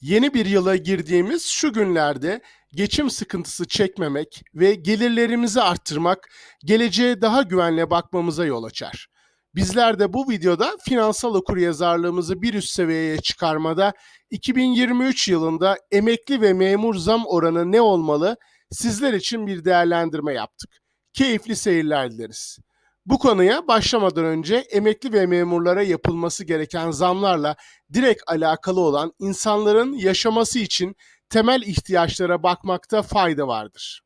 Yeni bir yıla girdiğimiz şu günlerde geçim sıkıntısı çekmemek ve gelirlerimizi arttırmak geleceğe daha güvenle bakmamıza yol açar. Bizler de bu videoda finansal okuryazarlığımızı bir üst seviyeye çıkarmada 2023 yılında emekli ve memur zam oranı ne olmalı sizler için bir değerlendirme yaptık. Keyifli seyirler dileriz. Bu konuya başlamadan önce emekli ve memurlara yapılması gereken zamlarla direkt alakalı olan insanların yaşaması için temel ihtiyaçlara bakmakta fayda vardır.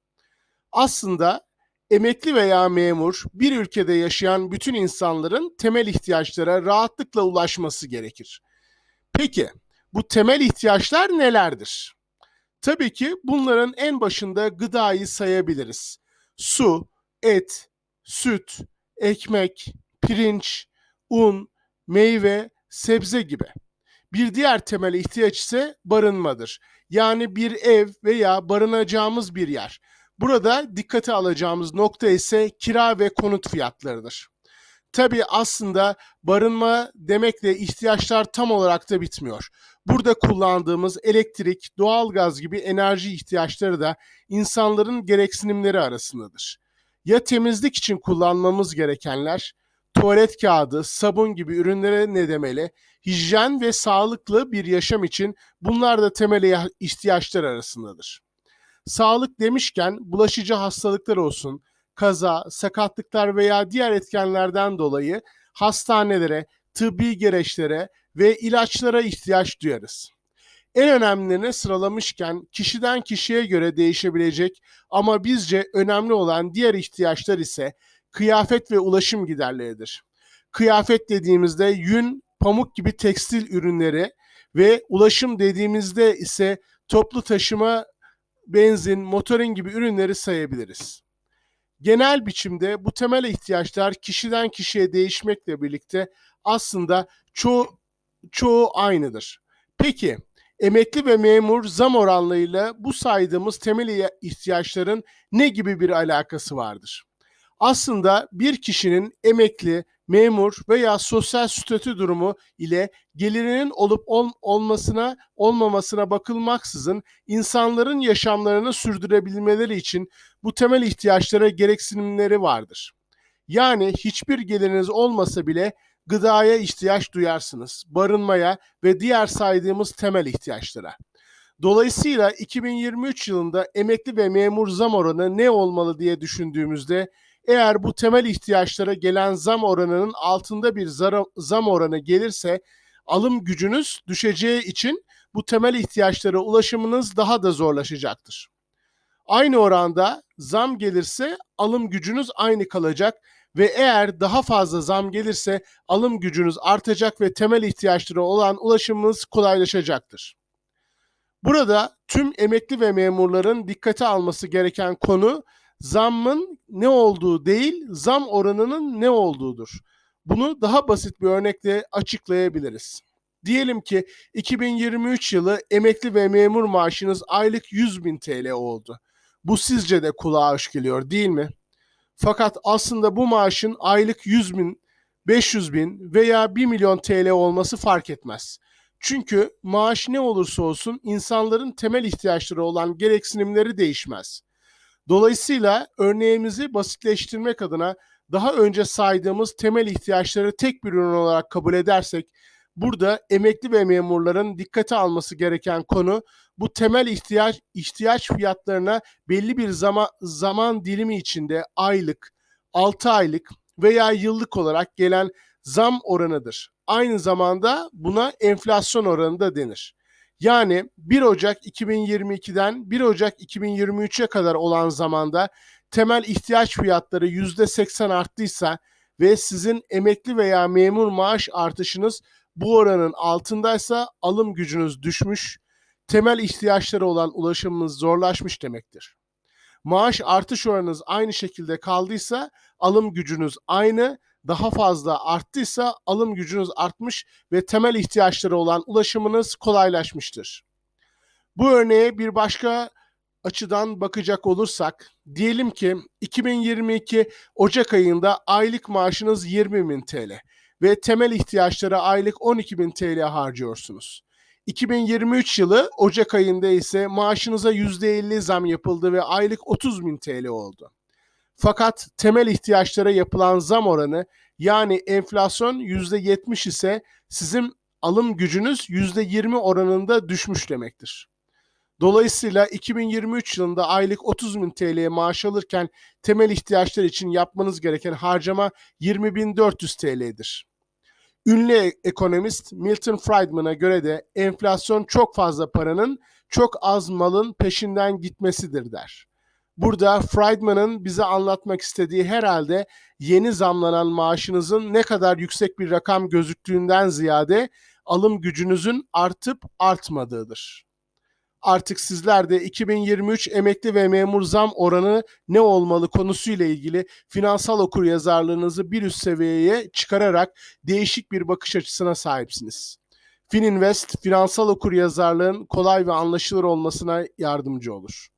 Aslında emekli veya memur bir ülkede yaşayan bütün insanların temel ihtiyaçlara rahatlıkla ulaşması gerekir. Peki bu temel ihtiyaçlar nelerdir? Tabii ki bunların en başında gıdayı sayabiliriz. Su, et, süt, ekmek, pirinç, un, meyve, sebze gibi. Bir diğer temel ihtiyaç ise barınmadır. Yani bir ev veya barınacağımız bir yer. Burada dikkate alacağımız nokta ise kira ve konut fiyatlarıdır. Tabii aslında barınma demekle ihtiyaçlar tam olarak da bitmiyor. Burada kullandığımız elektrik, doğalgaz gibi enerji ihtiyaçları da insanların gereksinimleri arasındadır. Ya temizlik için kullanmamız gerekenler, tuvalet kağıdı, sabun gibi ürünlere ne demeli, hijyen ve sağlıklı bir yaşam için bunlar da temel ihtiyaçlar arasındadır. Sağlık demişken bulaşıcı hastalıklar olsun, kaza, sakatlıklar veya diğer etkenlerden dolayı hastanelere, tıbbi gereçlere ve ilaçlara ihtiyaç duyarız. En önemlilerini sıralamışken kişiden kişiye göre değişebilecek ama bizce önemli olan diğer ihtiyaçlar ise kıyafet ve ulaşım giderleridir. Kıyafet dediğimizde yün, pamuk gibi tekstil ürünleri ve ulaşım dediğimizde ise toplu taşıma, benzin, motorin gibi ürünleri sayabiliriz. Genel biçimde bu temel ihtiyaçlar kişiden kişiye değişmekle birlikte aslında çoğu çoğu aynıdır. Peki emekli ve memur zam oranlarıyla bu saydığımız temel ihtiyaçların ne gibi bir alakası vardır? Aslında bir kişinin emekli, memur veya sosyal statü durumu ile gelirinin olup ol, olmasına olmamasına bakılmaksızın insanların yaşamlarını sürdürebilmeleri için bu temel ihtiyaçlara gereksinimleri vardır. Yani hiçbir geliriniz olmasa bile gıdaya ihtiyaç duyarsınız, barınmaya ve diğer saydığımız temel ihtiyaçlara. Dolayısıyla 2023 yılında emekli ve memur zam oranı ne olmalı diye düşündüğümüzde eğer bu temel ihtiyaçlara gelen zam oranının altında bir zam oranı gelirse alım gücünüz düşeceği için bu temel ihtiyaçlara ulaşımınız daha da zorlaşacaktır. Aynı oranda zam gelirse alım gücünüz aynı kalacak ve eğer daha fazla zam gelirse alım gücünüz artacak ve temel ihtiyaçları olan ulaşımınız kolaylaşacaktır. Burada tüm emekli ve memurların dikkate alması gereken konu zammın ne olduğu değil, zam oranının ne olduğudur. Bunu daha basit bir örnekle açıklayabiliriz. Diyelim ki 2023 yılı emekli ve memur maaşınız aylık 100 bin TL oldu. Bu sizce de kulağa hoş geliyor değil mi? Fakat aslında bu maaşın aylık 100 bin, 500 bin veya 1 milyon TL olması fark etmez. Çünkü maaş ne olursa olsun insanların temel ihtiyaçları olan gereksinimleri değişmez. Dolayısıyla örneğimizi basitleştirmek adına daha önce saydığımız temel ihtiyaçları tek bir ürün olarak kabul edersek burada emekli ve memurların dikkate alması gereken konu bu temel ihtiyaç ihtiyaç fiyatlarına belli bir zaman zaman dilimi içinde aylık, 6 aylık veya yıllık olarak gelen zam oranıdır. Aynı zamanda buna enflasyon oranı da denir. Yani 1 Ocak 2022'den 1 Ocak 2023'e kadar olan zamanda temel ihtiyaç fiyatları %80 arttıysa ve sizin emekli veya memur maaş artışınız bu oranın altındaysa alım gücünüz düşmüş, temel ihtiyaçları olan ulaşımınız zorlaşmış demektir. Maaş artış oranınız aynı şekilde kaldıysa alım gücünüz aynı, daha fazla arttıysa alım gücünüz artmış ve temel ihtiyaçları olan ulaşımınız kolaylaşmıştır. Bu örneğe bir başka açıdan bakacak olursak, diyelim ki 2022 Ocak ayında aylık maaşınız 20 bin TL ve temel ihtiyaçlara aylık 12 bin TL harcıyorsunuz. 2023 yılı Ocak ayında ise maaşınıza %50 zam yapıldı ve aylık 30 bin TL oldu. Fakat temel ihtiyaçlara yapılan zam oranı yani enflasyon %70 ise sizin alım gücünüz %20 oranında düşmüş demektir. Dolayısıyla 2023 yılında aylık 30 bin TL'ye maaş alırken temel ihtiyaçlar için yapmanız gereken harcama 20.400 TL'dir. Ünlü ekonomist Milton Friedman'a göre de enflasyon çok fazla paranın çok az malın peşinden gitmesidir der. Burada Friedman'ın bize anlatmak istediği herhalde yeni zamlanan maaşınızın ne kadar yüksek bir rakam gözüktüğünden ziyade alım gücünüzün artıp artmadığıdır. Artık sizler de 2023 emekli ve memur zam oranı ne olmalı konusuyla ilgili finansal okuryazarlığınızı bir üst seviyeye çıkararak değişik bir bakış açısına sahipsiniz. Fininvest finansal okuryazarlığın kolay ve anlaşılır olmasına yardımcı olur.